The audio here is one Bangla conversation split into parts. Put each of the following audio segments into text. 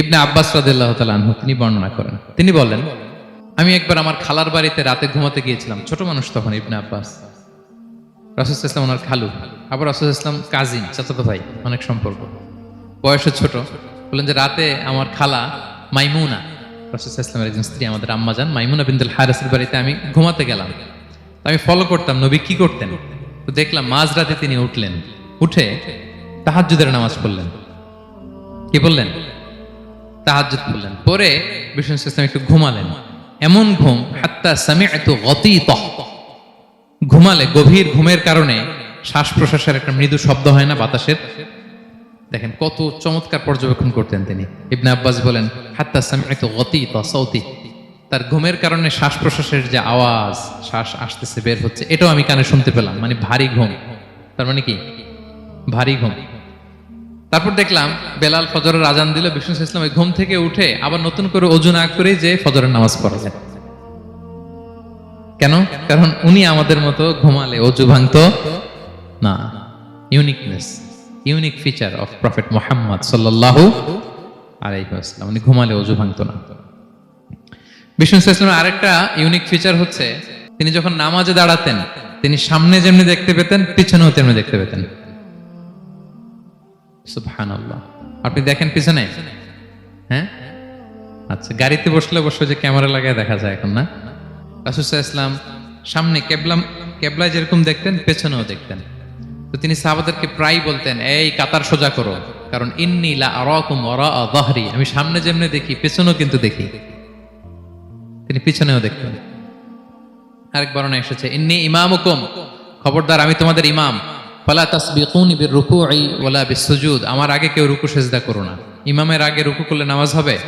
ইবনে আব্বাস রাদিল্লাহ তালানহু তিনি বর্ণনা করেন। তিনি বলেন, আমি একবার আমার খালার বাড়িতে রাতে ঘুমাতে গিয়েছিলাম, ছোট মানুষ তখন ইবনে আব্বাস। রাসুল ইসলাম ওনার খালু, আবার রাসুল ইসলাম কাজিন, চাচাতো ভাই, অনেক সম্পর্ক। বয়সে ছোট, বললেন যে রাতে আমার খালা মাইমুনা, রাসুল ইসলামের একজন স্ত্রী, আমাদের আম্মা আম্মাজান মাইমুনা বিন্দুল হারেসের বাড়িতে আমি ঘুমাতে গেলাম। আমি ফলো করতাম, নবী কি করতেন? তো দেখলাম মাঝ রাতে তিনি উঠলেন, উঠে তাহাজ্জুদের নামাজ পড়লেন। কি বললেন? তাহাজ্জুদ পড়লেন পরে বিষ্ণু ইসলাম একটু ঘুমালেন। এমন ঘুম, হাত্তা সামিআতু গতীতহ ঘুমালে, গভীর ঘুমের কারণে শ্বাস প্রশ্বাসের একটা মৃদু শব্দ হয় না বাতাসের? দেখেন, কত চমৎকার পর্যবেক্ষণ করতেন তিনি। ইবনে আব্বাস বলেন, হাত্তা সামিআতু গতীত সৌতি তার ঘুমের কারণে শ্বাস প্রশ্বাসের যে আওয়াজ, শ্বাস আসতেছে, বের হচ্ছে, এটাও আমি কানে শুনতে পেলাম। মানে ভারী ঘুম। তার মানে কি? ভারী ঘুম। তারপর দেখলাম বেলাল ফজরের আজান দিল, বিষ্ণু ইসলাম ওই ঘুম থেকে উঠে আবার নতুন করে অজু না করে যে ফজরের নামাজ পড়া যায়। কেন? কারণ উনি আমাদের মতো ঘুমালে অজু ভাঙতো না। Uniqueness, unique feature of prophet Muhammad সাল্লাল্লাহু আলাইহি ওয়াসাল্লাম। উনি ঘুমালে অজু ভাঙতো না। বিষ্ণু ইসলামের আরেকটা ইউনিক ফিচার হচ্ছে, তিনি যখন নামাজে দাঁড়াতেন, তিনি সামনে যেমনি দেখতে পেতেন, পিছনেও তেমনি দেখতে পেতেন। সুবহানাল্লাহ। আপনি দেখেন পিছনে? হ্যাঁ? আচ্ছা গাড়িতে বসলে বসে যে ক্যামেরা লাগায় দেখা যায় এখন, না? রাসুসাহ ইসলাম সামনে কেবলাম কেবলায় যেরকম দেখতেন, পেছনেও দেখতেন। তো তিনি সাহাবাদেরকে প্রায় বলতেন, এই কাতার সোজা করো, কারণ ইন্নি লা আরাকুম ওরা দাহরি আমি সামনে যেমনি দেখি, পেছনেও কিন্তু দেখি। তিনি পিছনেও দেখতেন। আরেক বর্ণনা এসেছে, ইন্নি ইমামুকুম। খবরদার, আমি তোমাদের ইমাম। ফালা তাসবিকুনি বির রুকুই ওয়ালা বিসুজুদ। আমার আগে কেউ রুকু সেজদা করো না। ইমামের আগে রুকু করলে নামাজ হবে?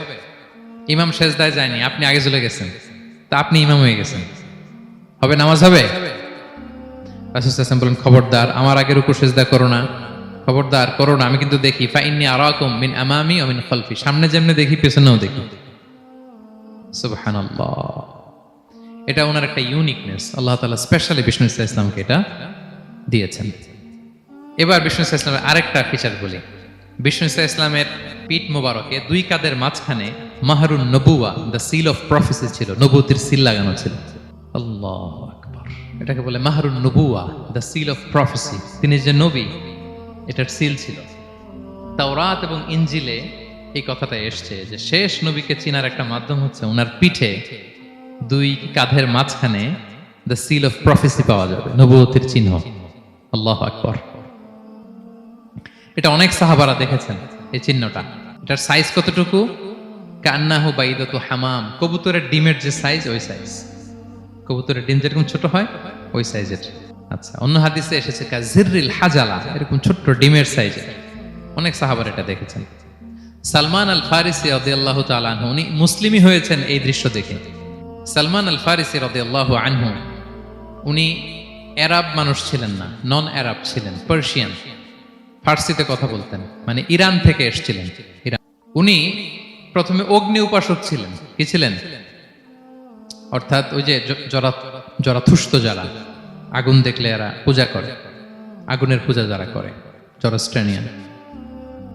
ইমাম সেজদায় যায়নি, আপনি আগে চলে গেছেন। তা আপনি ইমাম হয়ে গেছেন। হবে নামাজ হবে? বলেন, খবরদার, আমার আগে রুকু সেজদা করো না। খবরদার, করো না। আমি কিন্তু দেখি, ফা ইন্নী আরাকুম মিন আমামি ওয়া মিন খালফি। সামনে যেমনি দেখি, পেছনেও দেখি। সুবহানাল্লাহ। এটা ওনার একটা ইউনিকনেস আল্লাহ তাআলা স্পেশালি বিষ্ণু ইসা ইসলামকে এটা দিয়েছেন। এবার বিষ্ণু ইসা ইসলামের আরেকটা ফিচার বলি। বিষ্ণু ইসা ইসলামের পিঠ মোবারকে দুই কাদের মাঝখানে মাহরুন নবুয়া দ্য সিল অফ প্রফেসি ছিল নবুতির সিল লাগানো ছিল। আল্লাহ আকবার। এটাকে বলে মাহরুন নবুয়া দ্য সিল অফ প্রফেসি তিনি যে নবী, এটার সিল ছিল। তাওরাত এবং ইঞ্জিলে এই কথাটা এসছে যে, শেষ নবীকে চিনার একটা মাধ্যম হচ্ছে ওনার পিঠে দুই কাঁধের মাঝখানে দ্য সিল অফ প্রফেসি পাওয়া যাবে, নবুয়তির চিহ্ন। আল্লাহ আকবর। এটা অনেক সাহাবারা দেখেছেন, এই চিহ্নটা। এটার সাইজ কতটুকু? কান্নাহু বাইদতু হামাম। কবুতরের ডিমের যে সাইজ ওই সাইজ কবুতরের ডিম যেরকম ছোট হয়, ওই সাইজের আচ্ছা অন্য হাদিসে এসেছে কাজিরিল হাজালা, এরকম ছোট্ট ডিমের সাইজের অনেক সাহাবার এটা দেখেছেন। সালমান আল ফারিসি রদিয়াল্লাহ তাআলা উনি মুসলিমই হয়েছেন এই দৃশ্য দেখে। সালমান আল ফারিসি রদিয়াল্লাহু আনহু, উনি অ্যারাব মানুষ ছিলেন না নন অ্যারাব ছিলেন পার্সিয়ান ফার্সিতে কথা বলতেন। মানে ইরান থেকে এসেছিলেন। ইরান। উনি প্রথমে অগ্নি উপাসক ছিলেন। কি ছিলেন? অর্থাৎ ওই যে জরা জরাথুষ্ট যারা, আগুন দেখলে এরা পূজা করে। আগুনের পূজা যারা করে জরাস্ট্রেনিয়ান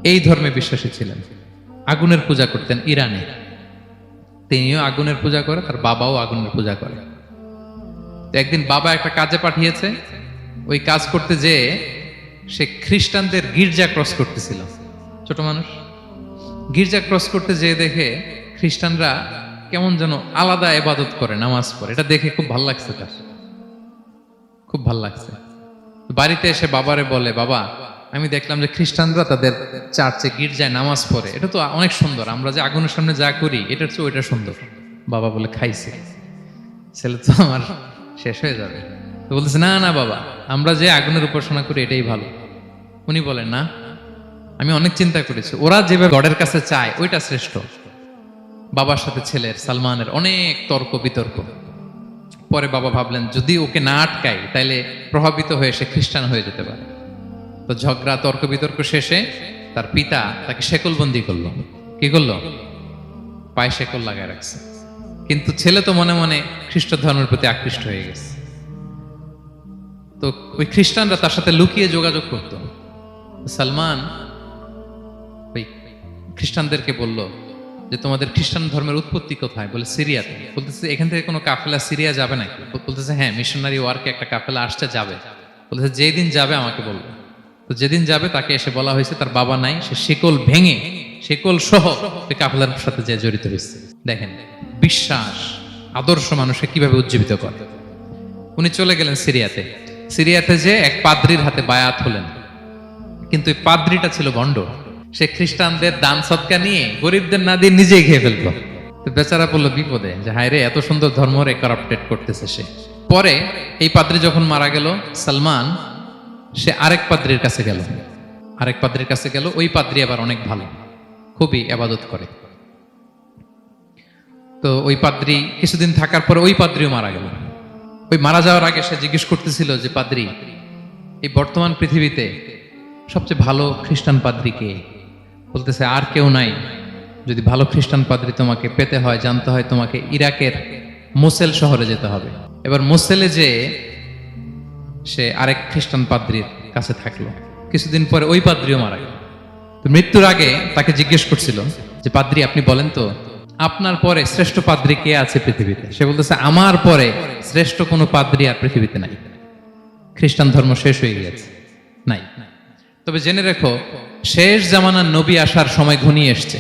এই ধর্মে বিশ্বাসী ছিলেন। আগুনের পূজা করতেন ইরানে। তিনিও আগুনের পূজা করে, তার বাবাও আগুনের পূজা করে। একদিন বাবা একটা কাজে পাঠিয়েছে। ওই কাজ করতে যেয়ে সে খ্রিস্টানদের গির্জা ক্রস করতেছিল। ছোট মানুষ, গির্জা ক্রস করতে যেয়ে দেখে খ্রিস্টানরা কেমন যেন আলাদা এবাদত করে, নামাজ পড়ে। এটা দেখে খুব ভালো লাগছে তার। খুব ভালো লাগছে। বাড়িতে এসে বাবারে বলে, বাবা, আমি দেখলাম যে খ্রিস্টানরা তাদের চার্চে গির্জায় নামাজ পড়ে। এটা তো অনেক সুন্দর। আমরা যে আগুনের সামনে যা করি, এটার চেয়ে ওইটা সুন্দর। বাবা বলে, খাইছে। ছেলে তো আমার শেষ হয়ে যাবে। তো বলতেছে, না না বাবা, আমরা যে আগুনের উপাসনা করি এটাই ভালো। উনি বলেন, না, আমি অনেক চিন্তা করেছি। ওরা যেভাবে গডের কাছে চায়, ওইটা শ্রেষ্ঠ। বাবার সাথে ছেলের, সালমানের অনেক তর্ক, বিতর্ক। পরে বাবা ভাবলেন, যদি ওকে না আটকাই, তাইলে প্রভাবিত হয়ে সে খ্রিস্টান হয়ে যেতে পারে। তো ঝগড়া, তর্ক, বিতর্ক শেষে তার পিতা তাকে শেকলবন্দি করল। কি করল? পায়ে শেকল লাগায় রাখছে। কিন্তু ছেলে তো মনে মনে খ্রিস্ট ধর্মের প্রতি আকৃষ্ট হয়ে গেছে। তো ওই খ্রিস্টানরা তার সাথে লুকিয়ে যোগাযোগ করত। সালমান ওই খ্রিস্টানদেরকে বলল যে, তোমাদের খ্রিস্টান ধর্মের উৎপত্তি কোথায়? বলে, সিরিয়াতে। বলতেছে, এখান থেকে কোনো কাফেলা সিরিয়া যাবে নাকি? বলতেছে হ্যাঁ মিশনারি ওয়ার্কে একটা কাফেলা আসতে যাবে। বলতেছে যেই দিন যাবে আমাকে বলবে। তো যেদিন যাবে তাকে এসে বলা হয়েছে, তার বাবা নাই, সে শিকল ভেঙে, শিকল সহ কাফেলার সাথে যে জড়িত হয়েছে। দেখেন, বিশ্বাস আদর্শ মানুষকে কীভাবে উজ্জীবিত করে? উনি চলে গেলেন সিরিয়াতে। সিরিয়াতে যে এক পাদ্রির হাতে বায়াত হলেন। কিন্তু এই পাদ্রিটা ছিল ভণ্ড। সে খ্রিস্টানদের দান সৎকা নিয়ে গরিবদের না দিয়ে নিজেই খেয়ে ফেলতো। তো বেচারা পড়ল বিপদে। যে হায় রে, এত সুন্দর ধর্ম রে করাপ্টেড করতেছে সে। পরে এই পাদ্রি যখন মারা গেল, সালমান, সে আরেক পাদ্রির কাছে গেল। আরেক পাদ্রির কাছে গেল, ওই পাদ্রি আবার অনেক ভালো। খুবই আবাদত করে। তো ওই পাদ্রি কিছুদিন থাকার পরে ওই পাদ্রিও মারা গেল। ওই মারা যাওয়ার আগে সে জিজ্ঞেস করতেছিল যে, পাদ্রি, এই বর্তমান পৃথিবীতে সবচেয়ে ভালো খ্রিস্টান পাদ্রি কে? বলতেছে, আর কেউ নাই। যদি ভালো খ্রিস্টান পাদ্রি তোমাকে পেতে হয়, জানতে হয় তোমাকে ইরাকের মোসেল শহরে যেতে হবে। এবার মোসেলে যে সে আরেক খ্রিস্টান পাদ্রির কাছে থাকল। কিছুদিন পরে ওই পাদ্রিও মারা গেল। মৃত্যুর আগে তাকে জিজ্ঞেস করছিল যে, পাদ্রি, আপনি বলেন তো আপনার পরে শ্রেষ্ঠ পাদ্রী কে আছে পৃথিবীতে? সে বলতেছে, আমার পরে শ্রেষ্ঠ কোনো পাদ্রী আর পৃথিবীতে নাই। খ্রিস্টান ধর্ম শেষ হয়ে গিয়েছে। নাই। তবে জেনে রেখো, শেষ জামানার নবী আসার সময় ঘনিয়ে এসছে।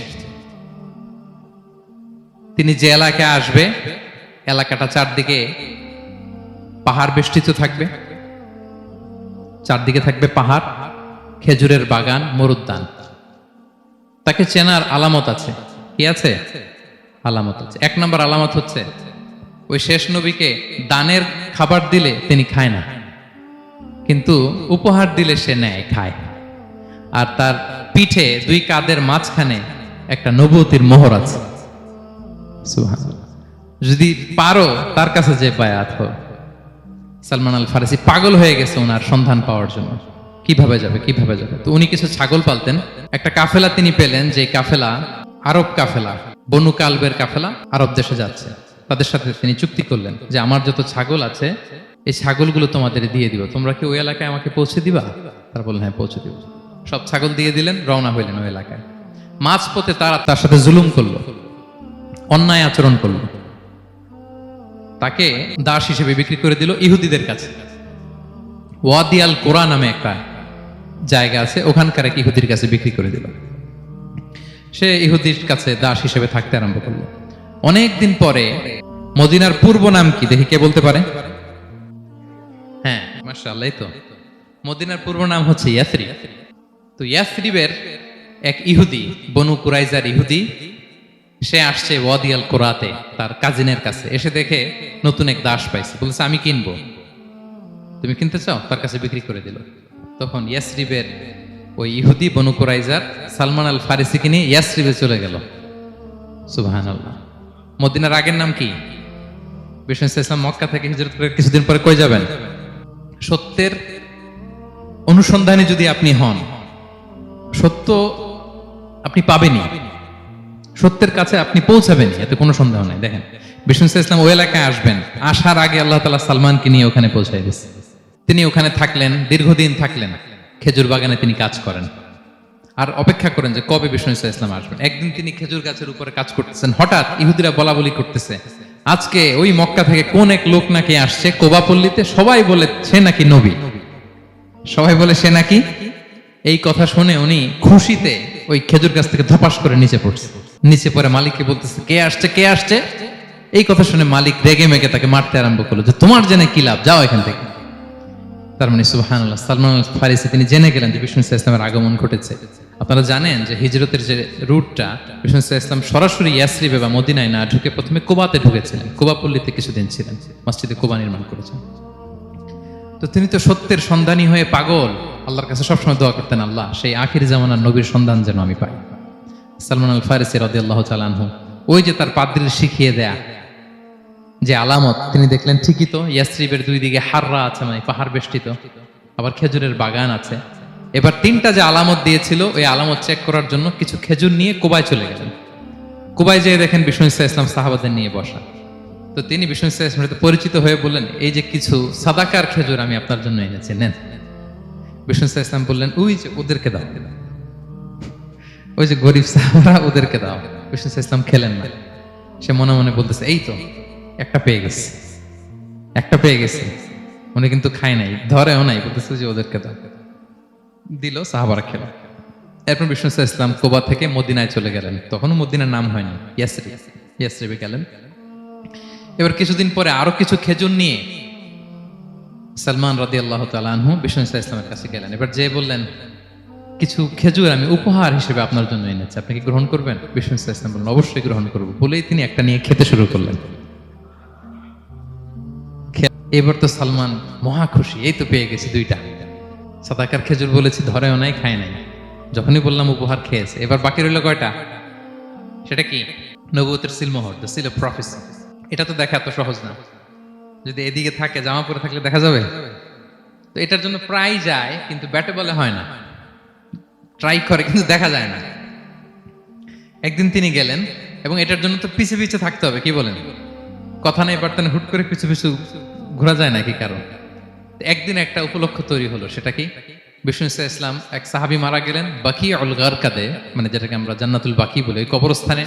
তিনি যে এলাকায় আসবে, এলাকাটা চারদিকে পাহাড় বেষ্টিত থাকবে। চারদিকে থাকবে পাহাড়, খেজুরের বাগান, মরুদ্যান। তাকে চেনার আলামত আছে। কি আছে? আলামত হচ্ছে। এক নম্বর আলামত হচ্ছে, ওই শেষ নবীকে দানের খাবার দিলে তিনি খায় না। কিন্তু উপহার দিলে সে নেয় খায়। আর তার পিঠে দুই কাদের মাঝখানে একটা নবতির মোহর আছে। যদি পারো, তার কাছে যে বায়াত হো সালমান আল ফারসি পাগল হয়ে গেছে ওনার সন্ধান পাওয়ার জন্য। কীভাবে যাবে কীভাবে যাবে? তো উনি কিছু ছাগল পালতেন। একটা কাফেলা তিনি পেলেন, যে কাফেলা আরব কাফেলা। বনু কালবের কাফেলা আরব দেশে যাচ্ছে। তাদের সাথে তিনি চুক্তি করলেন যে আমার যত ছাগল আছে, এই ছাগলগুলো তোমাদের দিয়ে দিব। তোমরা কি ওই এলাকায় আমাকে পৌঁছে দিবা? তারা বললেন হ্যাঁ পৌঁছে দিব। সব ছাগল দিয়ে দিলেন, রওনা হইলেন ওই এলাকায়। মাঝ পথে তারা তার সাথে জুলুম করল, অন্যায় আচরণ করল। তাকে দাস হিসেবে বিক্রি করে দিল ইহুদিদের কাছে। ওয়াদিয়াল কোরা নামে একটা জায়গা আছে, ওখানকার এক ইহুদির কাছে বিক্রি করে দিল। সে ইহুদির কাছে দাস হিসেবে থাকতে আরম্ভ করল। অনেক দিন পরে মদিনার পূর্ব নাম কি? দেখি কে বলতে পারে? হ্যাঁ মাশাআল্লাহ, এই তো। মদিনার পূর্ব নাম হচ্ছে ইয়াসরি তো ইয়াসরিবের এক ইহুদি, বনু কুরাইজার ইহুদি, সে আসছে ওয়াদিয়াল কোরাতে, তার কাজিনের কাছে। এসে দেখে নতুন এক দাস পাইছে। বলছে, আমি কিনবো। তুমি কিনতে চাও? তার কাছে বিক্রি করে দিল। তখন ইয়াসরিবের ওই ইহুদি বনু কুরাইজার সালমান আল ফারিসিকে নিয়ে ইয়াসরিবে চলে গেল। সুবাহান আল্লাহ মদিনার আগের নাম কি? বিষ্ণু ইসলাম মক্কা থেকে হিজরত করে কিছুদিন পরে কই যাবেন? সত্যের অনুসন্ধানে যদি আপনি হন, সত্য আপনি পাবেনই। সত্যের কাছে আপনি পৌঁছাবেন এতে কোনো সন্দেহ নাই। দেখেন, বিষ্ণু ইসলাম ওই এলাকায় আসবেন, আসার আগে আল্লাহ তালা সালমানকে নিয়ে ওখানে পৌঁছাই দিচ্ছে তিনি ওখানে থাকলেন, দীর্ঘদিন থাকলেন। খেজুর বাগানে তিনি কাজ করেন। আর অপেক্ষা করেন যে কবে বিষ্ণু ইসলাম আসবেন। একদিন তিনি খেজুর গাছের উপরে কাজ করতেছেন। হঠাৎ ইহুদিরা বলা বলি করতেছে, আজকে ওই মক্কা থেকে কোন এক লোক নাকি আসছে কোবাপল্লীতে? সবাই বলে, সে নাকি নবী। সবাই বলে, সে নাকি? এই কথা শুনে উনি খুশিতে ওই খেজুর গাছ থেকে ধপাস করে নিচে পড়ছে। নিচে পরে মালিককে বলতেছে, কে আসছে? কে আসছে? এই কথা শুনে মালিক রেগে মেগে তাকে মারতে আরম্ভ করল যে, তোমার জেনে কি লাভ? যাও এখান থেকে। তার মানে সুবাহান আল্লাহ সালমান ফারিসি তিনি জেনে গেলেন যে বিষ্ণু ইসলাম ইসলামের আগমন ঘটেছে। আপনারা জানেন যে হিজরতের যে রুটটা, বিষ্ণু ইসলাম সরাসরি ইয়াসরিবে বা মদিনায় না ঢুকে প্রথমে কোবাতে ঢুকেছিলেন। কোবাপল্লীতে কিছুদিন ছিলেন, মসজিদে কোবা নির্মাণ করেছেন। তো তিনি তো সত্যের সন্ধানী হয়ে পাগল। আল্লাহর কাছে সবসময় দোয়া করতেন, আল্লাহ, সেই আখির জামানার নবীর সন্ধান যেন আমি পাই। সালমান আল ফারিসি রদি আল্লাহ চালানহু ওই যে তার পাদ্রির শিখিয়ে দেয়া যে আলামত, তিনি দেখলেন ঠিকই তো, ইয়াসরিবের দুই দিকে হাররা আছে মানে পাহাড় বেষ্টিত, আবার খেজুরের বাগান আছে। এবার তিনটা যে আলামত দিয়েছিল, ওই আলামত চেক করার জন্য কিছু খেজুর নিয়ে কোবায় চলে গেলেন। কোবায় যেয়ে দেখেন বিষ্ণু ইসলাম ইসলাম সাহাবাদের নিয়ে বসা। তো তিনি বিষ্ণু ইসলাম ইসলামের সাথে পরিচিত হয়ে বললেন, এই যে কিছু সাদাকার খেজুর আমি আপনার জন্য এনেছি, নেন। বিষ্ণু ইসলাম ইসলাম বললেন, ওই যে ওদেরকে দাও। ওই যে গরিব সাহাবারা ওদেরকে দাও। বিষ্ণু ইসলাম খেলেন না। সে মনে মনে বলতেছে, এই তো একটা পেয়ে গেছে। একটা পেয়ে গেছে। উনি কিন্তু খায় নাই, ধরেও নাই, বলতেছে যে ওদেরকে দাও। দিল সাহাবারা খেলো। এরপর বিষ্ণু ইসলাম কোবা থেকে মদিনায় চলে গেলেন। তখনও মদিনার নাম হয়নি। ইয়াসরি ইয়াসরিবে গেলেন। এবার কিছুদিন পরে আরও কিছু খেজুর নিয়ে সালমান রাদি আল্লাহ তালু বিষ্ণু ইসলামের কাছে গেলেন। এবার যে বললেন, কিছু খেজুর আমি উপহার হিসেবে আপনার জন্য এনেছি। আপনি কি গ্রহণ করবেন? বিষ্ণু ইসলাম বললেন, অবশ্যই গ্রহণ করব। বলেই তিনি একটা নিয়ে খেতে শুরু করলেন। এবার তো সালমান মহা খুশি, এই তো পেয়ে গেছি দুইটা সাদাকার খেজুর বলেছি, ধরেও নাই, খায় নাই। যখনই বললাম উপহার খেয়েছে, এবার বাকি রইল কয়টা? সেটা কি? নবুতের সিলমোহর দ্য সিল এটা তো দেখা এত সহজ না। যদি এদিকে থাকে, জামা পরে থাকলে দেখা যাবে? তো এটার জন্য প্রায় যায়, কিন্তু ব্যাটে বলে হয় না। ট্রাই করে, কিন্তু দেখা যায় না। একদিন তিনি গেলেন, এবং এটার জন্য তো পিছে পিছে থাকতে হবে, কি বলেন? কথা নেই বার্তানে হুট করে পিছু পিছু ঘোরা যায় নাকি কারণ একদিন একটা উপলক্ষ তৈরি হলো, সেটা কি? বিষ্ণু ইসা ইসলাম এক সাহাবি মারা গেলেন বাকি অলগার কাদে মানে যেটাকে আমরা জান্নাতুল বাকি বলি, ওই কবরস্থানে।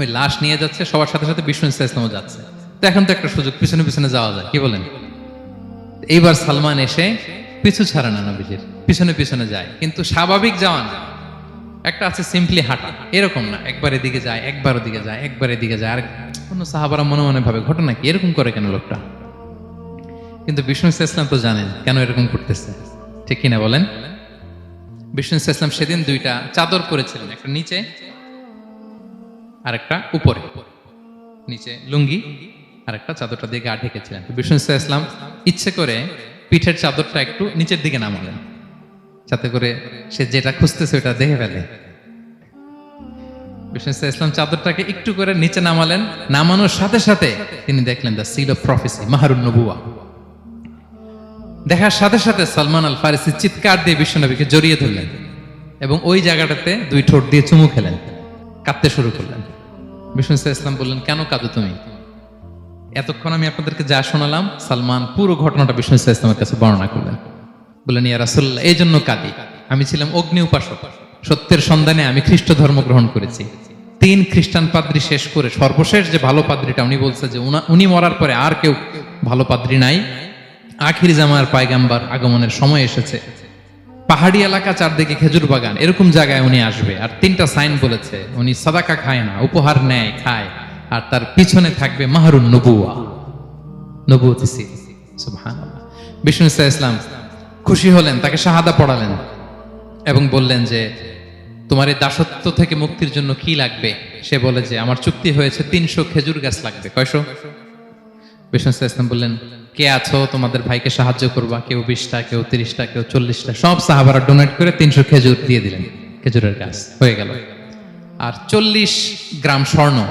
ওই লাশ নিয়ে যাচ্ছে, সবার সাথে সাথে বিষ্ণু ইসা ইসলামও যাচ্ছে। তো এখন তো একটা সুযোগ, পিছনে পিছনে যাওয়া যায়, কি বলেন? এইবার সালমান এসে পিছু ছাড়ে না নবীজির, পিছনে পিছনে যায়, কিন্তু স্বাভাবিক যাওয়া না একটা আছে সিম্পলি হাঁটা, এরকম না, একবার এদিকে যায়, একবার ওদিকে যায়, একবার এদিকে যায়, আর কোন সাহাবারা মনে মনে ভাবে, ঘটনা কি? এরকম করে কেন লোকটা? কিন্তু বিষ্ণু ইসলাম তো জানেন কেন এরকম করতেছে। ঠিক কিনা বলেন? বিষ্ণু ইসলাম সেদিন দুইটা চাদর পরেছিলেন, একটা নিচে আর একটা উপরে। নিচে লুঙ্গি আর একটা চাদরটা দিয়ে গা ঢেকেছিলেন। বিষ্ণু ইসলাম ইচ্ছে করে পিঠের চাদরটা একটু নিচের দিকে নামালেন, যাতে করে সে যেটা খুঁজতেছে ওটা দেখে ফেলে। বিষ্ণু ইসলাম চাদরটাকে একটু করে নিচে নামালেন, নামানোর সাথে সাথে তিনি দেখলেন দ্য সিল অফ প্রফেসি মাহারুন নবুয়া দেখার সাথে সাথে সালমান আল ফারিসি চিৎকার দিয়ে বিশ্বনবীকে জড়িয়ে ধরলেন এবং ওই জায়গাটাতে দুই ঠোঁট দিয়ে চুমু খেলেন কাঁদতে শুরু করলেন। বিষ্ণু ইসলাম বললেন, কেন কাঁদো তুমি? এতক্ষণ আমি আপনাদেরকে যা শোনালাম, সালমান পুরো ঘটনাটা বিষ্ণু ইসলামের কাছে বর্ণনা করলেন। বললেন, ইয়া রাসুল্লাহ এই জন্য কাঁদি। আমি ছিলাম অগ্নি উপাসক। সত্যের সন্ধানে আমি খ্রিস্ট ধর্ম গ্রহণ করেছি। তিন খ্রিস্টান পাদ্রি শেষ করে সর্বশেষ যে ভালো পাদ্রিটা উনি বলছে যে উনি মরার পরে আর কেউ ভালো পাদ্রি নাই। আখির জামার পায়গাম্বার আগমনের সময় এসেছে। পাহাড়ি এলাকা চারদিকে খেজুর বাগান, এরকম জায়গায় উনি আসবে। আর তিনটা সাইন বলেছে, উনি সাদাকা খায় না, উপহার নেয়, খায়। আর তার পিছনে থাকবে মাহরুন নবুয়া। নবুয়তি বিষ্ণু ইসা ইসলাম খুশি হলেন, তাকে শাহাদা পড়ালেন এবং বললেন যে, তোমার এই দাসত্ব থেকে মুক্তির জন্য কি লাগবে? সে বলে যে, আমার চুক্তি হয়েছে তিনশো খেজুর গাছ লাগবে। কয়শো? বিষ্ণু ইসা ইসলাম বললেন কে আছো? তোমাদের ভাইকে সাহায্য করবা। কেউ বিশটা, কেউ তিরিশটা, কেউ চল্লিশটা। সব সাহাবারা ডোনেট করে তিনশো খেজুর দিয়ে দিলেন। খেজুরের গাছ। হয়ে গেল। আর চল্লিশ গ্রাম স্বর্ণ,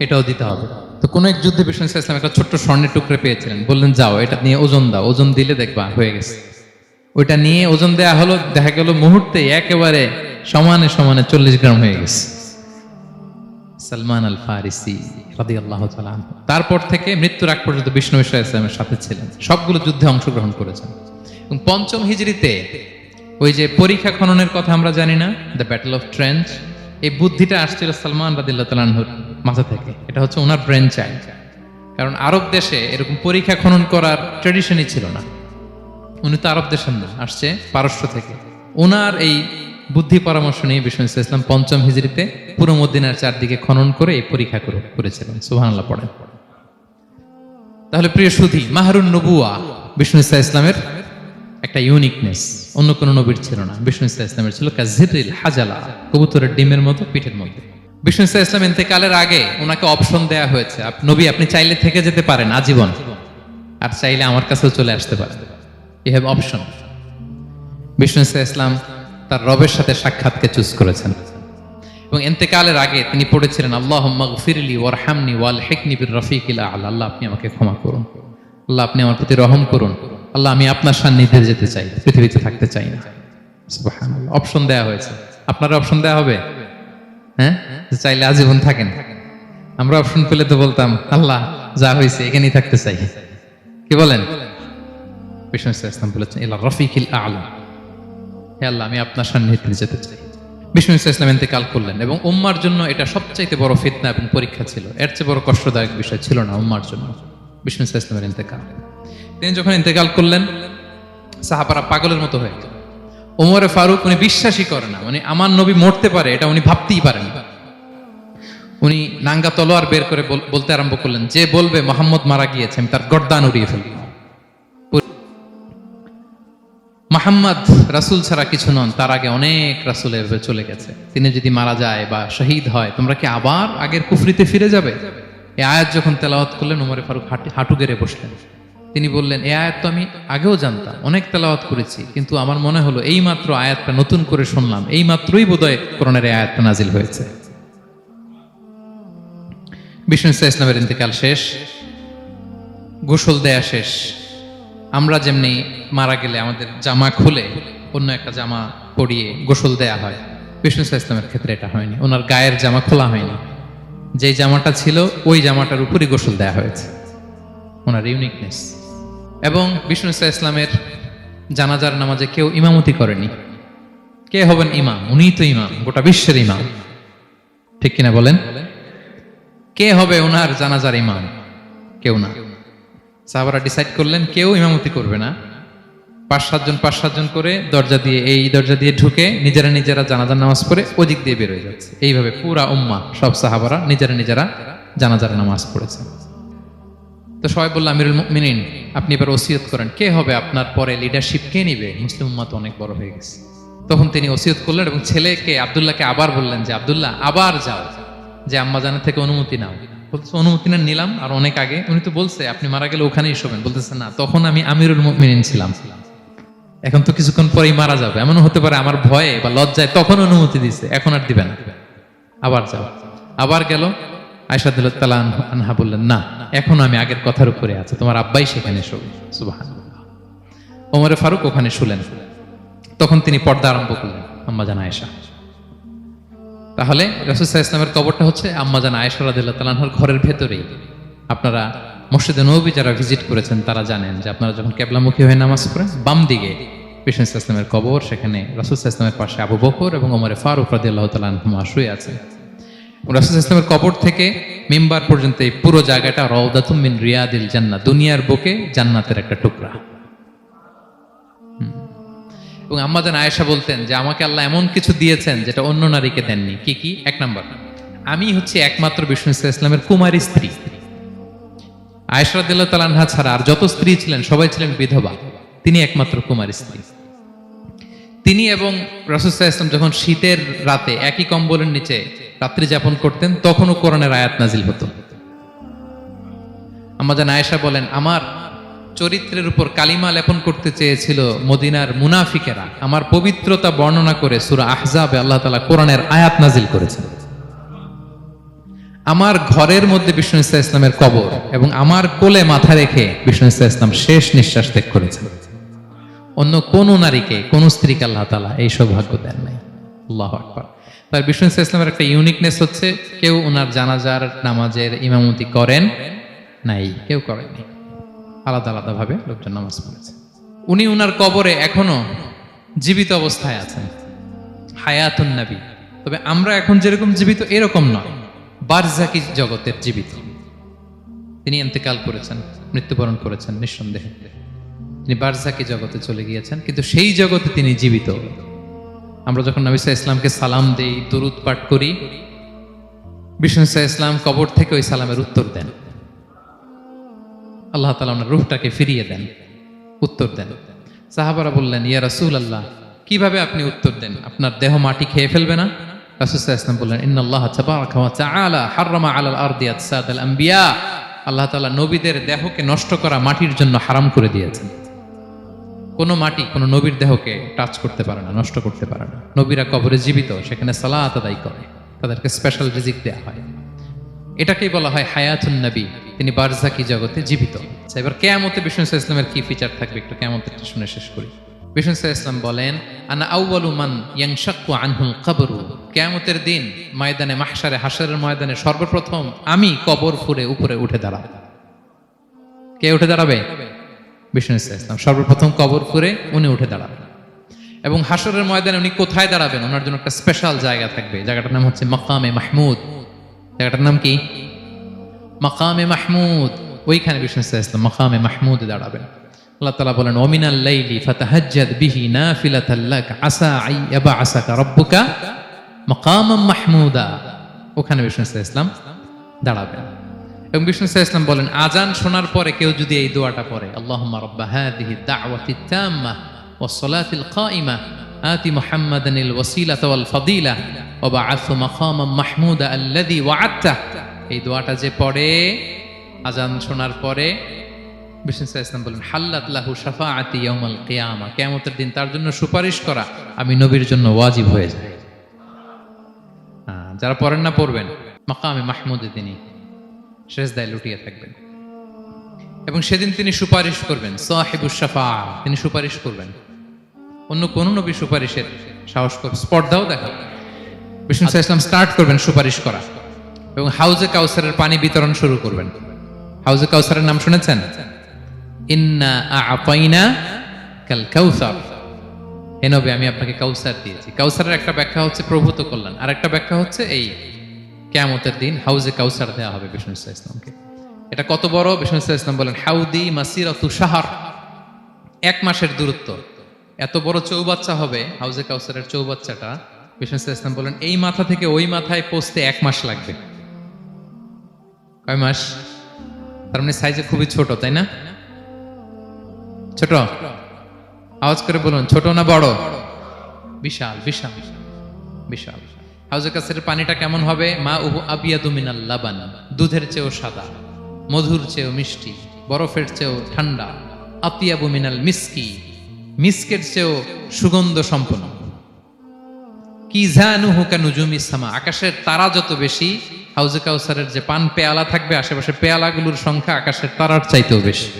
এটাও দিতে হবে। তো কোন এক যুদ্ধে বিষ্ণু ইসা ইসলাম একটা ছোট্ট স্বর্ণের টুকরে পেয়েছিলেন। বললেন, যাও, এটা নিয়ে ওজন দাও। ওজন দিলে দেখবা, হয়ে গেছে। ওইটা নিয়ে ওজন দেয়া হলো, দেখা গেল মুহূর্তে একেবারে সমানে সমানে চল্লিশ গ্রাম হয়ে গেছে। সালমান আল ফারিসি তাআলা আনহু। তারপর থেকে মৃত্যুর আগ পর্যন্ত বিষ্ণু ইসা ইসলামের সাথে ছিলেন। সবগুলো যুদ্ধে অংশগ্রহণ করেছেন। এবং পঞ্চম হিজড়িতে ওই যে পরীক্ষা খননের কথা আমরা জানি না, দ্য ব্যাটল অফ ট্রেঞ্চ এই বুদ্ধিটা আসছিল সালমান রাদিল্লাহ তালানহুর মাথা থেকে। এটা হচ্ছে ওনার ব্রেন চাইল্ড। কারণ আরব দেশে এরকম পরীক্ষা খনন করার ট্রেডিশনই ছিল না। উনি তো আরব দেশের আসছে পারস্য থেকে। ওনার এই বুদ্ধি পরামর্শ নিয়ে বিষ্ণু ইসলাম পঞ্চম হিজড়িতে পুরো মদিনার চারদিকে খনন করে এই পরীক্ষা করে, করেছিলেন। সুবহানাল্লাহ পড়েন। তাহলে প্রিয় সুধি, মাহরুন নবুয়া বিষ্ণু ইসা ইসলামের একটা ইউনিকনেস অন্য কোনো নবীর ছিল না। বিষ্ণু ইসা ইসলামের ছিল কাজিরিল হাজালা, কবুতরের ডিমের মতো পিঠের মধ্যে। বিষ্ণু ইসা ইসলাম ইন্তেকালের আগে ওনাকে অপশন দেয়া হয়েছে। নবী, আপনি চাইলে থেকে যেতে পারেন আজীবন, আর চাইলে আমার কাছেও চলে আসতে পারেন। ইউ হ্যাভ অপশন বিষ্ণু ইসা ইসলাম তার রবের সাথে সাক্ষাৎকে চুজ করেছেন। এবং এন্তেকালের আগে তিনি পড়েছিলেন আল্লাহ ফিরলি ওয়ারহামনি ওয়াল হেকনি বির রফিকিল আল্লাহ আল্লাহ আপনি আমাকে ক্ষমা করুন। আল্লাহ আপনি আমার প্রতি রহম করুন। আল্লাহ আমি আপনার সান্নিধ্যে যেতে চাই, পৃথিবীতে থাকতে চাই না। অপশন দেয়া হয়েছে। আপনার অপশন দেয়া হবে? হ্যাঁ? চাইলে আজীবন থাকেন। আমরা অপশন পেলে তো বলতাম, আল্লাহ, যা হয়েছে এখানেই থাকতে চাই। কি বলেন? বিষ্ণু ইসলাম বলেছেন, ইলা রফিকিল আলা। হে আল্লাহ, আমি আপনার সান্নিধ্যে যেতে চাই। বিষ্ণু ইসলাম ইন্তেকাল করলেন এবং উম্মার জন্য এটা সবচাইতে বড় ফিতনা এবং পরীক্ষা ছিল। এর চেয়ে বড় কষ্টদায়ক বিষয় ছিল না উম্মার জন্য। বিষ্ণু ইসলামের ইন্তেকাল। তিনি যখন ইন্তেকাল করলেন, সাহাবারা পাগলের মতো হয়ে গেল ওমরে ফারুক, উনি বিশ্বাসই করে না। মানে আমার নবী মরতে পারে, এটা উনি ভাবতেই পারেন উনি নাঙ্গা তলোয়ার বের করে বল- বলতে আরম্ভ করলেন, যে বলবে, মোহাম্মদ মারা গিয়েছে, আমি তার গর্দান উড়িয়ে ফেলব। মোহাম্মদ রাসূল ছাড়া কিছু নন, তার আগে অনেক রাসূল চলে গেছে। তিনি যদি মারা যায় বা শহীদ হয়, তোমরা কি আবার আগের কুফরিতে ফিরে যাবে? এ আয়াত যখন তেলাওয়াত করলেন, উমরে ফারুক হাঁটি- গেড়ে বসলেন। তিনি বললেন, এ আয়াত তো আমি আগেও জানতাম, অনেক তেলাওয়াত করেছি, কিন্তু আমার মনে হলো এই মাত্র আয়াতটা নতুন করে শুনলাম, এই মাত্রই বোধহয় কোরআনের এই আয়াতটা নাজিল হয়েছে। বিষ্ণু ইসলামের ইন্তেকাল শেষ, গোসল দেয়া শেষ। আমরা যেমনি মারা গেলে আমাদের জামা খুলে অন্য একটা জামা পরিয়ে গোসল দেয়া হয়। বিষ্ণু ইসা ইসলামের ক্ষেত্রে এটা হয়নি। ওনার গায়ের জামা খোলা হয়নি। যেই জামাটা ছিল, ওই জামাটার উপরই গোসল দেয়া হয়েছে। ওনার ইউনিকনেস এবং বিষ্ণু ইসা ইসলামের জানাজার নামাজে কেউ ইমামতি করেনি। কে হবেন ইমাম? উনিই তো ইমাম, গোটা বিশ্বের ইমাম। ঠিক কিনা বলেন? কে হবে ওনার জানাজার ইমাম? কেউ না। সাহাবারা ডিসাইড করলেন, কেউ ইমামতি করবে না। পাঁচ সাতজন পাঁচ সাতজন করে দরজা দিয়ে, এই দরজা দিয়ে ঢুকে নিজেরা নিজেরা জানাজার নামাজ পড়ে ওদিক দিয়ে বেরোয় যাচ্ছে। এইভাবে পুরা উম্মা সব সাহাবারা নিজেরা নিজেরা জানাজার নামাজ পড়েছে। তো সবাই বলল, আমিরুল মিনিন আপনি এবার ওসিয়ত করেন। কে হবে আপনার পরে লিডারশিপ কে নিবে? মুসলিম উম্মা তো অনেক বড় হয়ে গেছে। তখন তিনি ওসিয়ত করলেন এবং ছেলেকে আবদুল্লাহকে আবার বললেন যে, আবদুল্লাহ, আবার যাও। যে আম্মা জানের থেকে অনুমতি নাও। বলতেছে, অনুমতি না, নিলাম। আর অনেক আগে উনি তো বলছে, আপনি মারা গেলে ওখানেই শোবেন। বলতেছে, না, তখন আমি আমিরুল মিনিন ছিলাম। এখন তো কিছুক্ষণ পরেই মারা যাবে। এমন হতে পারে আমার ভয়ে বা লজ্জায় তখন অনুমতি দিছে এখন আর দিবে না। আবার যাও। আবার গেল। আয়সাদুল্লাহ তালা আনহা বললেন, না, এখন আমি আগের কথার উপরে আছে। তোমার আব্বাই সেখানে ওমরে ফারুক ওখানে শুলেন। তখন তিনি পর্দা আরম্ভ করলেন, আম্মা জান আয়েশা। তাহলে রসুল্লাহ ইসলামের কবরটা হচ্ছে আম্মা জান আয়েশা তালানহর ঘরের ভেতরেই আপনারা মসজিদে নবী যারা ভিজিট করেছেন, তারা জানেন যে আপনারা যখন কেবলামুখী হয়ে নামাজ পড়েন, বাম দিকে বিষ্ণু ইসলামের কবর, সেখানে রসুল্লাহ ইসলামের পাশে আবু বকর এবং ওমরে ফারুক রাদিল্লাহ তালানহুমা শুয়ে আছে রাসুল ইসলামের কবর থেকে মেম্বার পর্যন্ত এই পুরো জায়গাটা রওদাতুম মিন রিয়াদিল জান্নাত দুনিয়ার বুকে জান্নাতের একটা টুকরা। এবং আম্মাজান আয়েশা বলতেন যে, আমাকে আল্লাহ এমন কিছু দিয়েছেন যেটা অন্য নারীকে দেননি। কি কি? এক নম্বর। আমি হচ্ছে একমাত্র বিষ্ণু ইসলাম ইসলামের কুমারী স্ত্রী। দিল্লাহ তালানহা ছাড়া আর যত স্ত্রী ছিলেন, সবাই ছিলেন বিধবা। তিনি একমাত্র কুমারী স্ত্রী। তিনি এবং রাসুসাহ ইসলাম যখন শীতের রাতে একই কম্বলের নিচে রাত্রি যাপন করতেন, তখনও কোরআনের আয়াত নাজিল হতো। আমাদের আয়েশা বলেন, আমার চরিত্রের উপর কালিমা লেপন করতে চেয়েছিল মদিনার মুনাফিকেরা। আমার পবিত্রতা বর্ণনা করে সুরা আহজাবে আল্লাহ তালা কোরআনের আয়াত নাজিল করেছেন। আমার ঘরের মধ্যে বিষ্ণু ইসলাম ইসলামের কবর এবং আমার কোলে মাথা রেখে বিষ্ণু ইসলাম ইসলাম শেষ নিঃশ্বাস ত্যাগ করেছেন। অন্য কোন নারীকে, কোন স্ত্রীকে আল্লাহ তালা এই সৌভাগ্য দেন নাই। আল্লাহ আকবর। তার বিষ্ণু ইসলাম ইসলামের একটা ইউনিকনেস হচ্ছে, কেউ ওনার জানাজার, নামাজের ইমামতি করেন নাই, কেউ করেনি আলাদা আলাদাভাবে লোকজন নামাজ পড়েছে। উনি উনার কবরে এখনও জীবিত অবস্থায় আছেন। হায়াতুন নবী। তবে আমরা এখন যেরকম জীবিত, এরকম নয়। বারজাকি জগতের জীবিত। তিনি ইন্তেকাল করেছেন, মৃত্যুবরণ করেছেন নিঃসন্দেহে। তিনি বারজাকি জগতে চলে গিয়েছেন, কিন্তু সেই জগতে তিনি জীবিত। আমরা যখন নবী সাল্লাল্লাহু ইসলামকে সালাম দেই, দরুদ পাঠ করি, বিষ্ণু ইসলাম কবর থেকে ওই সালামের উত্তর দেন। আল্লাহ তালা ওনার রুহটাকে ফিরিয়ে দেন, উত্তর দেন। সাহাবারা বললেন, ইয়া রাসূল আল্লাহ কীভাবে আপনি উত্তর দেন? আপনার দেহ মাটি খেয়ে ফেলবে না? ইসলাম বললেন, ইন্নাল্লাহ তাবারাকা ওয়া তাআলা হাররামা আলাল আরদি আতসাদাল আম্বিয়া। আল্লাহ তাআলা নবীদের দেহকে নষ্ট করা মাটির জন্য হারাম করে দিয়েছেন। কোনো মাটি, কোনো নবীর দেহকে টাচ করতে পারে না, নষ্ট করতে পারে না। নবীরা কবরে জীবিত, সেখানে সালাত আদায় করে। তাদেরকে স্পেশাল রিজিক দেওয়া হয়। এটাকেই বলা হয় হায়াতুন নবী। তিনি বারজাকি জগতে জীবিত। আচ্ছা, এবার কেয়ামতে বিষ্ণু ইসলাম ইসলামের কি ফিচার থাকবে একটু কেয়ামতেরটা শুনে শেষ করি। বিষ্ণু ইসলাম বলেন আনা আউয়ালু মান ইয়াংশাক্কু আনহুল কবরু। কেয়ামতের দিন ময়দানে মাহশারে হাসরের ময়দানে সর্বপ্রথম আমি কবর ফুরে উপরে উঠে দাঁড়াবো। কে উঠে দাঁড়াবে? বিষ্ণু ইসলাম সর্বপ্রথম কবর ফুরে উনি উঠে দাঁড়াবেন। এবং হাসরের ময়দানে উনি কোথায় দাঁড়াবেন? ওনার জন্য একটা স্পেশাল জায়গা থাকবে। জায়গাটার নাম হচ্ছে মকামে মাহমুদ। জায়গাটার নাম কি? মাকামে মাহমুদ ওইখানে বিষ্ণু ইসলাম মাকামে মাহমুদ দাঁড়াবেন আল্লাহ তালা বলেন ওমিনাল লাইলি ফাতাহাজ্জাদ বিহি নাফিলাতাল লাক আসা আই ইয়াবআসাকা রাব্বুকা মাকামাম মাহমুদা ওখানে বিষ্ণু ইসলাম দাঁড়াবেন এবং বিষ্ণু ইসলাম বলেন আজান শোনার পরে কেউ যদি এই দোয়াটা পড়ে আল্লাহুম্মা রাব্বা হাদিহি দাওয়াতি তাম্মা ওয়াস সালাতিল কাইমা آتي محمدا الوسيلة والفضيلة وبعث مقاما محمودا الذي وعدته এই দোয়াটা যে পড়ে আজান শোনার পরে বিষ্ণু ইসলাম বলেন হাল্লাত লাহু শাফাআতি ইয়াউমাল কিয়ামা কিয়ামতের দিন তার জন্য সুপারিশ করা আমি নবীর জন্য ওয়াজিব হয়ে যায়। হ্যাঁ, যারা পড়েন না পড়বেন। মাকামে মাহমুদে তিনি শেষদায় লুটিয়ে থাকবেন। এবং সেদিন তিনি সুপারিশ করবেন সাহেবুস শাফা তিনি সুপারিশ করবেন। অন্য কোন নবী সুপারিশের সাহস স্পর্ধাও দেখা বিষ্ণু ইসলাম স্টার্ট করবেন সুপারিশ করা। এবং হাউজে কাউসারের পানি বিতরণ শুরু করবেন। হাউজে কাউসারের নাম শুনেছেন? ইন্না আপাইনা কাল কাউসার। হে আমি আপনাকে কাউসার দিয়েছি। কাউসারের একটা ব্যাখ্যা হচ্ছে প্রভূত কল্যাণ। আর একটা ব্যাখ্যা হচ্ছে এই কেয়ামতের দিন হাউজে কাউসার দেওয়া হবে বিষ্ণু ইসলামকে এটা কত বড়? বিষ্ণু ইসলাম বলেন, হাউদি মাসির তুষাহার এক মাসের দূরত্ব। এত বড় চৌবাচ্চা হবে হাউজে কাউসারের চৌবাচ্চাটা। বিষ্ণু ইসলাম বলেন, এই মাথা থেকে ওই মাথায় পৌঁছতে এক মাস লাগবে। কয় মাস? তার মানে সাইজে খুবই ছোট, তাই না? ছোট? আওয়াজ করে বলুন, ছোট না বড়? বিশাল বিশাল বিশাল। হাউজে কাছের পানিটা কেমন হবে? মা উহু আবিয়াদু মিনাল লাবান। দুধের চেয়েও সাদা, মধুর চেয়েও মিষ্টি, বরফের চেয়েও ঠান্ডা, আতিয়াবু মিনাল মিসকি। মিসকের চেয়েও সুগন্ধ সম্পন্ন। আকাশের তারা যত বেশি, হাউজে কাউসারের যে পান পেয়ালা থাকবে, আশেপাশে পেয়ালাগুলোর সংখ্যা আকাশের তারার চাইতেও বেশি।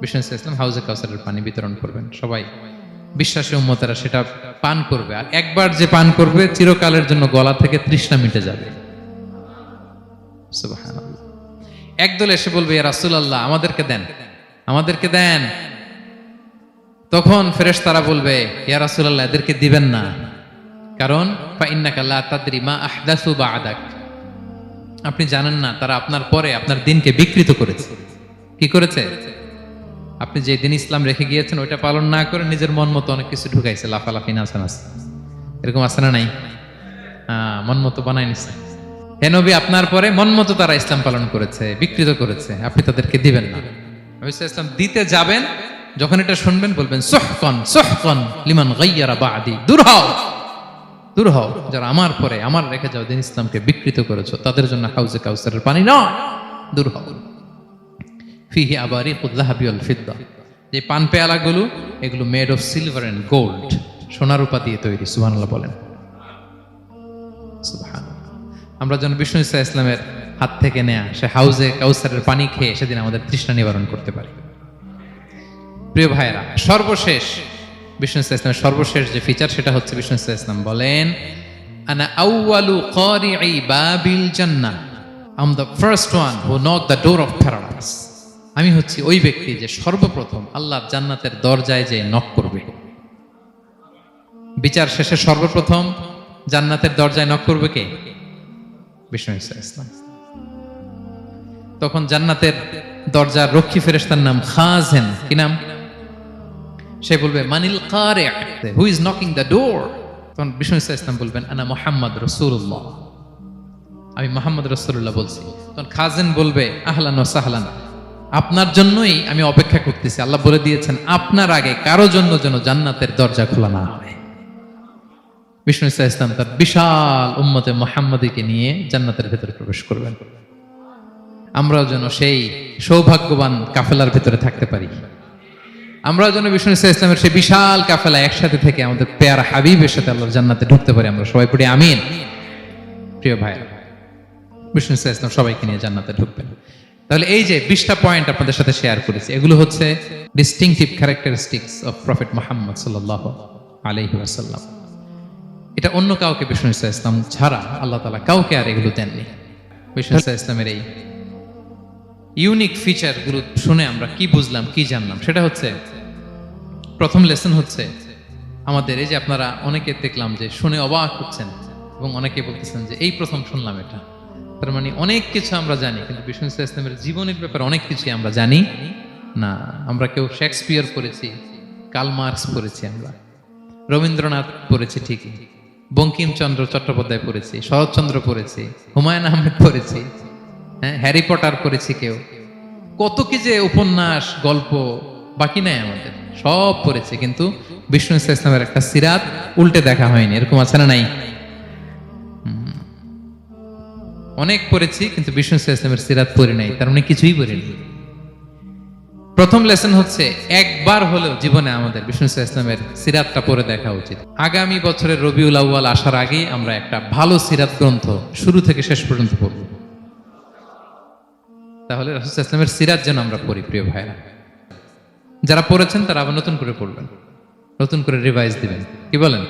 বিষ্ণু ইসলাম হাউজে কাউসারের পানি বিতরণ করবেন, সবাই। বিশ্বাসী উম্মতেরা সেটা পান করবে, আর একবার যে পান করবে, চিরকালের জন্য গলা থেকে তৃষ্ণা মিটে যাবে। একদল এসে বলবে রাসূলুল্লাহ, আমাদেরকে দেন আমাদেরকে দেন। তখন ফেরেশ তারা বলবে, ইয়া রাসূলুল্লাহ, এদেরকে দিবেন না। কারণ বা'দাক। আপনি জানেন না, তারা আপনার পরে আপনার দিনকে বিকৃত করেছে। কি করেছে? আপনি যে দিন ইসলাম রেখে গিয়েছেন, ওইটা পালন না করে নিজের মন মতো অনেক কিছু ঢুকাইছে, লাফালাফি নাচা নাচ এরকম আছে না নাই? মন মতো বানাই নিছে। হে নবী, আপনার পরে মন মতো তারা ইসলাম পালন করেছে, বিকৃত করেছে, আপনি তাদেরকে দিবেন না। ইসলাম দিতে যাবেন, যখন এটা শুনবেন বলবেন সোহকন সোহকন লিমান গাইয়ারা বাদি, দূর হও। দূর হও, যারা আমার পরে আমার রেখে যাও দিন ইসলামকে বিকৃত করেছ, তাদের জন্য হাউজে কাউসারের পানি নয় দূর হও। ফিহি আবারি যে পান পেয়ালাগুলো, এগুলো made of silver and gold সোনার রূপা দিয়ে তৈরি, সুবহানাল্লাহ বলেন। আমরা যেন বিষ্ণু ইসা ইসলামের হাত থেকে নেয়া, সে হাউজে কাউসারের পানি খেয়ে সেদিন আমাদের তৃষ্ণা নিবারণ করতে পারি। প্রিয় ভাইয়েরা, সর্বশেষ বিষ্ণু ইসা ইসলামের সর্বশেষ যে ফিচার সেটা হচ্ছে বিষ্ণু ইসা ইসলাম বলেন, আনা আউয়ালু কারিই বাবিল জান্নাহ। I'm the first one who knock the door of paradise আমি হচ্ছি ওই ব্যক্তি যে সর্বপ্রথম আল্লাহ জান্নাতের দরজায় যে নক করবে। বিচার শেষে সর্বপ্রথম জান্নাতের দরজায় নক করবে কে? বিষ্ণু ইসলাম তখন জান্নাতের দরজার রক্ষী ফেরেশতার নাম খাজেন। কি নাম? সে বলবে, মানিল কারে who is knocking the door তখন বিষ্ণু ইসা ইসলাম বলবেন, আনা মোহাম্মদ রসুল্লাহ আমি মোহাম্মদ রসুল্লাহ বলছি। তখন খাজেন বলবে, আহলান ও সাহলান, আপনার জন্যই আমি অপেক্ষা করতেছি। আল্লাহ বলে দিয়েছেন, আপনার আগে কারও জন্য যেন জান্নাতের দরজা খোলা না হয়। বিষ্ণু ইসা ইসলাম তার বিশাল উম্মতে মোহাম্মদীকে নিয়ে জান্নাতের ভেতরে প্রবেশ করবেন। আমরাও যেন সেই সৌভাগ্যবান কাফেলার ভেতরে থাকতে পারি। আমরাও যেন বিষ্ণু ইসা ইসলামের সেই বিশাল কাফেলা একসাথে থেকে আমাদের পেয়ার হাবিবের সাথে আল্লাহর জান্নাতে ঢুকতে পারি। আমরা সবাই পড়ি আমিন। প্রিয় ভাই বিষ্ণু ইসা ইসলাম সবাইকে নিয়ে জান্নাতে ঢুকবেন। তাহলে এই যে বিশটা পয়েন্ট আপনাদের সাথে শেয়ার করেছি, এগুলো হচ্ছে distinctive characteristics of prophet Muhammad সাল্লাহ আলহি আসাল্লাম এটা অন্য কাউকে বিষ্ণু ইসা ইসলাম ছাড়া আল্লাহ তালা কাউকে আর এগুলো দেননি। বিষ্ণু ইসা ইসলামের এই ইউনিক ফিচারগুলো শুনে আমরা কি বুঝলাম, কি জানলাম? সেটা হচ্ছে, প্রথম লেসন হচ্ছে আমাদের এই যে আপনারা অনেকে দেখলাম যে শুনে অবাক হচ্ছেন এবং অনেকে বলতেছেন যে এই প্রথম শুনলাম এটা। তার মানে অনেক কিছু আমরা জানি, কিন্তু বিষ্ণু ইসলামের জীবনের ব্যাপারে অনেক কিছুই আমরা জানি না। আমরা কেউ শেক্সপিয়ার পড়েছি কাল মার্কস পড়েছি আমরা, রবীন্দ্রনাথ পড়েছি ঠিকই, বঙ্কিমচন্দ্র চট্টোপাধ্যায় পড়েছি, শরৎচন্দ্র পড়েছি, হুমায়ুন আহমেদ পড়েছি হ্যাঁ হ্যারি পটার পড়েছি কেউ? কত কি যে উপন্যাস, গল্প, বাকি নাই আমাদের। সব পড়েছে, কিন্তু বিষ্ণু ইসা ইসলামের একটা সিরাত উল্টে দেখা হয়নি। এরকম আছে না নাই? অনেক পড়েছি, কিন্তু বিষ্ণু ইসা ইসলামের সিরাত পড়ি নাই। তার মানে কিছুই পড়িনি প্রথম লেসন হচ্ছে, একবার হলেও জীবনে আমাদের বিষ্ণু ইসলামের সিরাতটা পড়ে দেখা উচিত। আগামী বছরের রবিউল আউ্য়াল আসার আগেই আমরা একটা ভালো সিরাত গ্রন্থ শুরু থেকে শেষ পর্যন্ত পড়ব। তাহলে রাসুল ইসলামের সিরাত যেন আমরা পড়ি, প্রিয় ভাইরা যারা পড়েছেন তারা আবার নতুন করে পড়বেন, নতুন করে রিভাইজ দিবেন। কি বলেন?